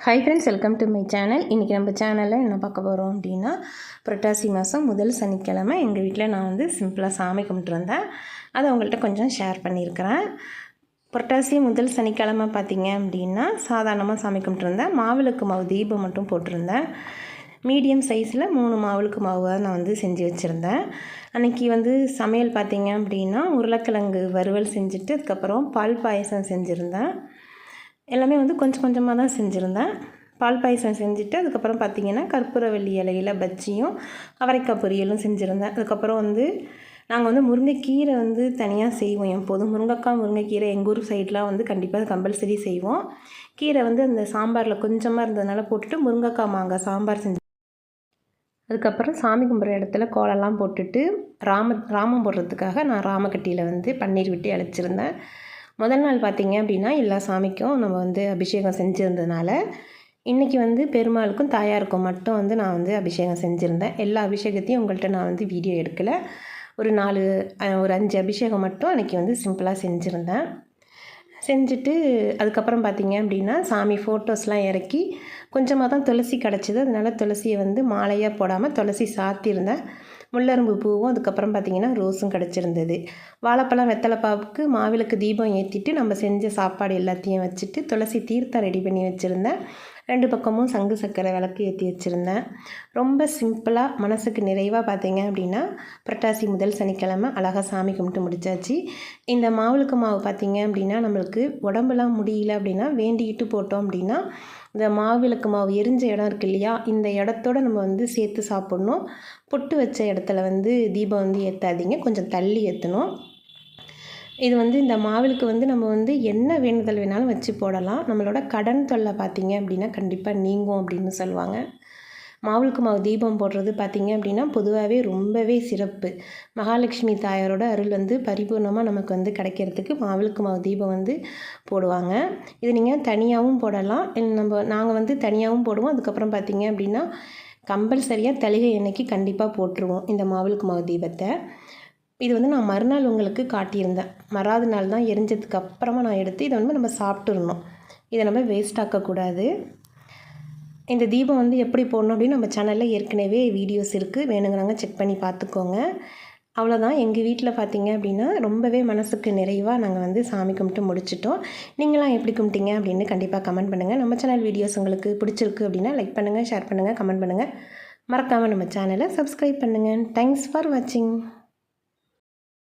Hi friends welcome to my channel இன்றைக்கி நம்ம சேனலில் என்ன பார்க்க போகிறோம் அப்படின்னா புரட்டாசி மாதம் முதல் சனிக்கிழமை எங்கள் வீட்டில் நான் வந்து சிம்பிளாக சாமி கும்பிட்டுருந்தேன். அதை உங்கள்கிட்ட கொஞ்சம் ஷேர் பண்ணியிருக்கிறேன். புரட்டாசி முதல் சனிக்கிழமை பார்த்தீங்க அப்படின்னா சாதாரணமாக சாமி கும்பிட்டுருந்தேன். மாவிளக்கு மாவு தீபம் மட்டும் போட்டிருந்தேன். மீடியம் சைஸில் மூணு மாவுளுக்கு மாவு நான் வந்து செஞ்சு வச்சுருந்தேன். அன்றைக்கி வந்து சமையல் பார்த்திங்க அப்படின்னா உருளைக்கிழங்கு வறுவல் செஞ்சுட்டு அதுக்கப்புறம் பால் பாயசம் செஞ்சுருந்தேன். எல்லாமே வந்து கொஞ்சம் கொஞ்சமாக தான் செஞ்சுருந்தேன். பால் பாயசம் செஞ்சுட்டு அதுக்கப்புறம் பார்த்திங்கன்னா கற்பூரவள்ளி இலையில் பஜ்ஜியும் அவரைக்காய் பொரியலும் செஞ்சுருந்தேன். அதுக்கப்புறம் வந்து நாங்கள் வந்து முருங்கைக்கீரை வந்து தனியாக செய்வோம். எப்போதும் முருங்கைக்காய் முருங்கைக்கீரை எங்கள் ஊர் சைட்லாம் வந்து கண்டிப்பாக கம்பல்சரி செய்வோம். கீரை வந்து அந்த சாம்பாரில் கொஞ்சமாக இருந்ததுனால போட்டுட்டு முருங்கைக்காய் மாங்காய் சாம்பார் செஞ்சு அதுக்கப்புறம் சாமி கும்பிட்ற இடத்துல கோலம்லாம் போட்டுட்டு ராம ராமம் போடுறதுக்காக நான் ராமக்கட்டியில் வந்து பன்னீர் விட்டு அழைச்சிருந்தேன் முதல் நாள் பார்த்திங்க அப்படின்னா எல்லா சாமிக்கும் நம்ம வந்து அபிஷேகம் செஞ்சுருந்ததுனால இன்றைக்கி வந்து பெருமாளுக்கும் தாயாருக்கும் மட்டும் வந்து நான் வந்து அபிஷேகம் செஞ்சுருந்தேன். எல்லா அபிஷேகத்தையும் உங்கள்கிட்ட நான் வந்து வீடியோ எடுக்கலை. ஒரு நாலு ஒரு அஞ்சு அபிஷேகம் மட்டும் அன்றைக்கி வந்து சிம்பிளாக செஞ்சுருந்தேன். செஞ்சுட்டு அதுக்கப்புறம் பார்த்திங்க அப்படின்னா சாமி ஃபோட்டோஸ்லாம் இறக்கி கொஞ்சமாக தான் துளசி கிடச்சிது. அதனால் துளசியை வந்து மாலையாக போடாமல் துளசி சாத்தியிருந்தேன் முள்ளரும்பு பூவும் அதுக்கப்புறம் பார்த்திங்கன்னா ரோஸும் கிடச்சிருந்தது. வாழைப்பழம் வெத்தலைப்பாவுக்கு மாவிளக்கு தீபம் ஏற்றிட்டு நம்ம செஞ்ச சாப்பாடு எல்லாத்தையும் வச்சுட்டு துளசி தீர்த்தம் ரெடி பண்ணி வச்சுருந்தேன். ரெண்டு பக்கமும் சங்கு சக்கரை விளக்கு ஏற்றி வச்சுருந்தேன். ரொம்ப சிம்பிளாக மனசுக்கு நிறைவாக பார்த்தீங்க அப்படின்னா புரட்டாசி முதல் சனிக்கிழமை அழகாக சாமி கும்பிட்டு முடிச்சாச்சு. இந்த மாவுளுக்கு மாவு பார்த்தீங்க அப்படின்னா நம்மளுக்கு உடம்புலாம் முடியல அப்படின்னா வேண்டிக்கிட்டு போட்டோம் அப்படின்னா இந்த மாவிளக்கு மாவு எரிஞ்ச இடம் இருக்கு இல்லையா இந்த இடத்தோட நம்ம வந்து சேர்த்து சாப்பிட்ணும். பொட்டு வச்ச இடத்துல வந்து தீபம் வந்து ஏற்றாதீங்க கொஞ்சம் தள்ளி ஏற்றணும் இது வந்து இந்த மாவிளுக்கு வந்து நம்ம வந்து என்ன வேண்டுதல் வேணாலும் வச்சு போடலாம். நம்மளோட கடன் தொல்லை பார்த்திங்க அப்படின்னா கண்டிப்பாக நீங்கும் அப்படின்னு சொல்லுவாங்க. மாவுளுக்கு மாவு தீபம் போடுறது பார்த்திங்க அப்படின்னா பொதுவாகவே ரொம்பவே சிறப்பு. மகாலட்சுமி தாயாரோட அருள் வந்து பரிபூர்ணமாக நமக்கு வந்து கிடைக்கிறதுக்கு மாவிளுக்கு மாவு தீபம் வந்து போடுவாங்க. இது நீங்கள் தனியாகவும் போடலாம். நம்ம நாங்கள் வந்து தனியாகவும் போடுவோம். அதுக்கப்புறம் பார்த்திங்க அப்படின்னா கம்பல்சரியாக தலிகை எண்ணெய்க்கு கண்டிப்பாக போட்டுருவோம் இந்த மாவிளக்கு மாவு தீபத்தை. இது வந்து நான் மறுநாள் உங்களுக்கு காட்டியிருந்தேன். மறாத நாள் தான் எரிஞ்சதுக்கு அப்புறமா நான் எடுத்து இதை வந்து நம்ம சாப்பிட்டுருணும் இதை நம்ம வேஸ்ட் ஆக்கக்கூடாது. இந்த தீபம் வந்து எப்படி போடணும் அப்படின்னு நம்ம சேனலில் ஏற்கனவே வீடியோஸ் இருக்குது வேணுங்கிறாங்க செக் பண்ணி பார்த்துக்கோங்க. அவ்வளோதான் எங்கள் வீட்டில் பார்த்தீங்க அப்படின்னா ரொம்பவே மனசுக்கு நிறைவாக நாங்கள் வந்து சாமி கும்பிட்டு முடிச்சிட்டோம். நீங்களாம் எப்படி கும்பிட்டீங்க அப்படின்னு கண்டிப்பாக கமெண்ட் பண்ணுங்கள் நம்ம சேனல் வீடியோஸ் உங்களுக்கு பிடிச்சிருக்கு அப்படின்னா லைக் பண்ணுங்கள் ஷேர் பண்ணுங்கள் கமெண்ட் பண்ணுங்கள் மறக்காமல் நம்ம சேனலை சப்ஸ்கிரைப் பண்ணுங்கள் தேங்க்ஸ் ஃபார் வாட்சிங்